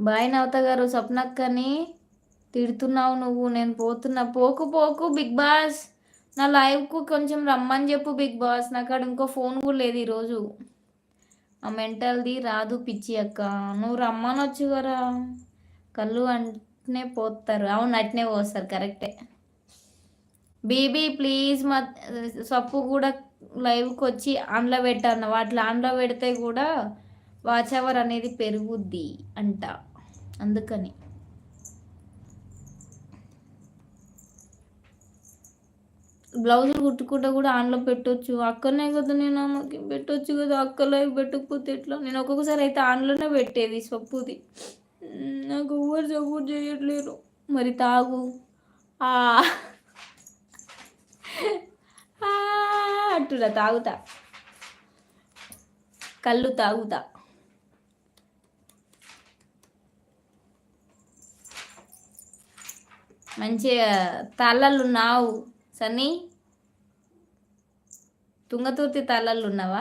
Bye నవత గారు స్వప్నక్కని తిడుతున్నావు నువ్వు. నేను పోతున్నా. పోకు పోకు బిగ్ బాస్. నా లైవ్కు కొంచెం రమ్మని చెప్పు బిగ్ బాస్. నాకు అక్కడ ఇంకో ఫోన్ కూడా లేదు ఈరోజు. ఆ మెంటల్ది రాదు పిచ్చి అక్క. నువ్వు రమ్మనొచ్చు కదా. కళ్ళు అంటనే పోతారు. అవును అట్నే పోస్తారు. కరెక్టే. బీబీ ప్లీజ్ మా సప్పు కూడా లైవ్కి వచ్చి ఆన్లో పెట్టాను వాటిలో ఆన్లో పెడితే కూడా వాచ్ అవర్ అనేది పెరుగుద్ది అంట. అందుకని. బ్లౌజులు కుట్టుకుంటే కూడా ఆన్లో పెట్టొచ్చు. అక్కనే కదా నేను ఆమెకి పెట్టొచ్చు కదా అక్కలో పెట్టకపోతే ఎట్లా? నేను ఒక్కొక్కసారి అయితే ఆన్లోనే పెట్టేది సప్పుది నాకు ఎవరు సపోర్ట్ చేయట్లేరు. మరి తాగు. ఆ. తాగుతా. కళ్ళు తాగుతా. మంచిగా తాళ్ళలు ఉన్నావు సన్నీ. తుంగతుర్తి తాళ్ళలు ఉన్నావా?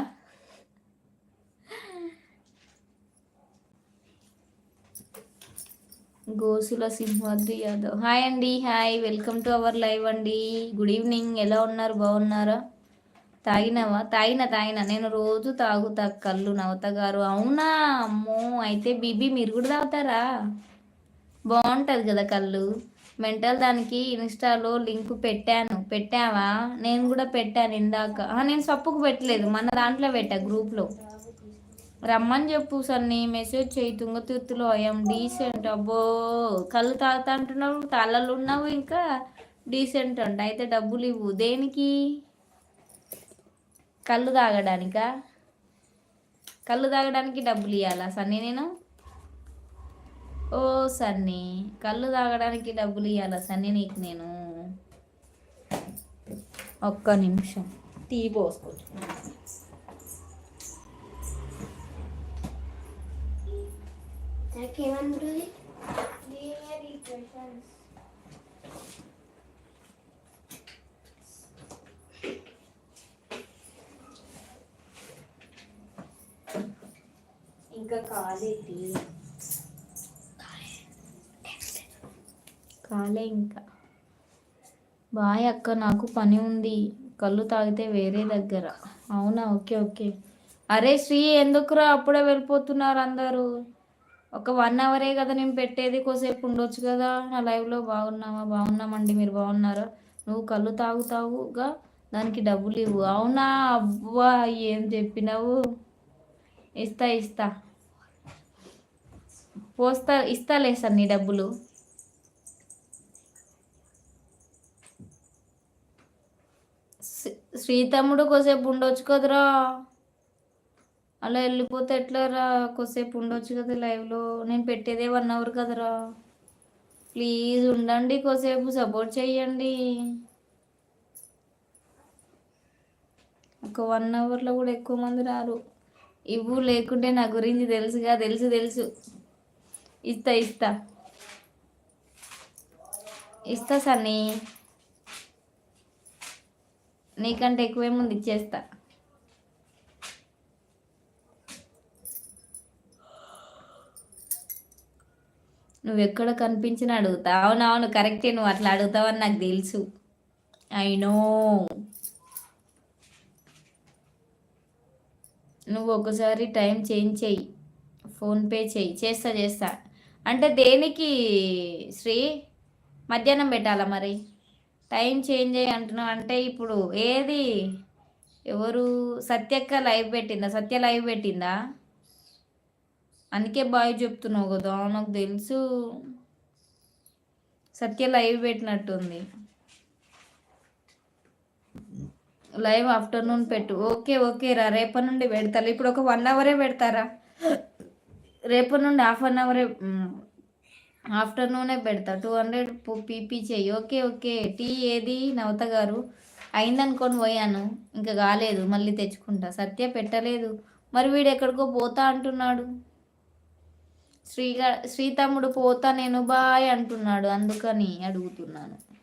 గోసుల సింహాద్రి యాదవ్. హాయ్ అండి hi welcome to our live అండి. గుడ్ ఈవినింగ్ ఎలా ఉన్నారు? బాగున్నారా? తాగినావా? తాగిన తాగిన. నేను రోజు తాగుతా కళ్ళు నవత గారు. అవునా? అమ్మో అయితే బీబీ మీరు కూడా తాగుతారా? బాగుంటుంది కదా కళ్ళు. మెంటల్ దానికి ఇన్స్టాలో లింక్ పెట్టాను. పెట్టావా? నేను కూడా పెట్టాను ఇందాక. నేను సప్పుకు పెట్టలేదు. మన దాంట్లో పెట్టా గ్రూప్లో. రమ్మని చెప్పు సన్ని. మెసేజ్ చేయి తుంగతుర్తిలో అయ్యాం డీసెంట్. అబ్బో! కళ్ళు తాగుతా అంటున్నావు. తాళలు ఉన్నావు ఇంకా. డీసెంట్ అంట. అయితే డబ్బులు ఇవ్వు. దేనికి? కళ్ళు తాగడానికా? కళ్ళు తాగడానికి డబ్బులు ఇవ్వాలా సన్నీ నేను? ఓ సన్నీ కళ్ళు తాగడానికి డబ్బులు ఇవ్వాలా సన్నీ నీకు నేను? ఒక్క నిమిషం. టీ పోసుకో. ఇంకా కాలేదు. కాలే ఇంకా. బాయ్ అక్క నాకు పని ఉంది. కళ్ళు తాగితే వేరే దగ్గర. అవునా? Okay okay. అరే శ్రీ ఎందుకురా అప్పుడే వెళ్ళిపోతున్నారు అందరూ? ఒక వన్ అవరే కదా నేను పెట్టేది. కోసేపు ఉండొచ్చు కదా. నా లైవ్లో బాగున్నావా? బాగున్నామండి. మీరు బాగున్నారా? నువ్వు కళ్ళు తాగుతావుగా? దానికి డబ్బులు ఇవ్వు. అవునా? అబ్బా ఏం చెప్పినావు? ఇస్తా ఇస్తా. పోస్తా ఇస్తాలే సార్ నీ డబ్బులు. శ్రీతమ్ముడు కొసేపు ఉండొచ్చు కదరా? అలా వెళ్ళిపోతే ఎట్లారా? కొసేపు ఉండొచ్చు కదా లైవ్లో. నేను పెట్టేదే వన్ అవర్ కదరా? ప్లీజ్ ఉండండి కొసేపు సపోర్ట్ చేయండి ఒక వన్ అవర్లో కూడా ఎక్కువ మంది రారు. ఇవ్వు లేకుంటే నా గురించి తెలుసుగా తెలుసు తెలుసు. ఇస్తా ఇస్తా. ఇస్తా సన్నీ. నీకంటే ఎక్కువేముంది ఇచ్చేస్తా. నువ్వు ఎక్కడ కనిపించిన అడుగుతా. అవునవును కరెక్టే. నువ్వు అట్లా అడుగుతావని నాకు తెలుసు. I know. నువ్వు ఒకసారి టైం చేంజ్ చెయ్యి ఫోన్పే చెయ్యి చేస్తా చేస్తా. అంటే దేనికి శ్రీ? మధ్యాహ్నం పెట్టాలా మరి? టైం చేంజ్ అయ్యి అంటున్నావు. అంటే ఇప్పుడు ఏది? ఎవరు? సత్యక్క లైవ్ పెట్టిందా? సత్య లైవ్ పెట్టిందా? అందుకే బాయ్ చెప్తున్నావు కదా నాకు తెలుసు. సత్య లైవ్ పెట్టినట్టుంది. లైవ్ ఆఫ్టర్నూన్ పెట్టు. ఓకే ఓకే రా. రేపటి నుండి పెడతారు ఇప్పుడు ఒక వన్ అవరే పెడతారా? రేపటి నుండి హాఫ్ అన్ అవరే ఆఫ్టర్నూనే పెడతా. టూ హండ్రెడ్ పీపీ చెయ్యి. Okay okay. టీ ఏది? నవత గారు. అయిందనుకొని పోయాను. ఇంకా కాలేదు. మళ్ళీ తెచ్చుకుంటా. సత్య పెట్టలేదు. మరి వీడు ఎక్కడికో పోతా అంటున్నాడు. శ్రీగా శ్రీతమ్ముడు పోతా నేను బాయ్ అంటున్నాడు. అందుకని అడుగుతున్నాను.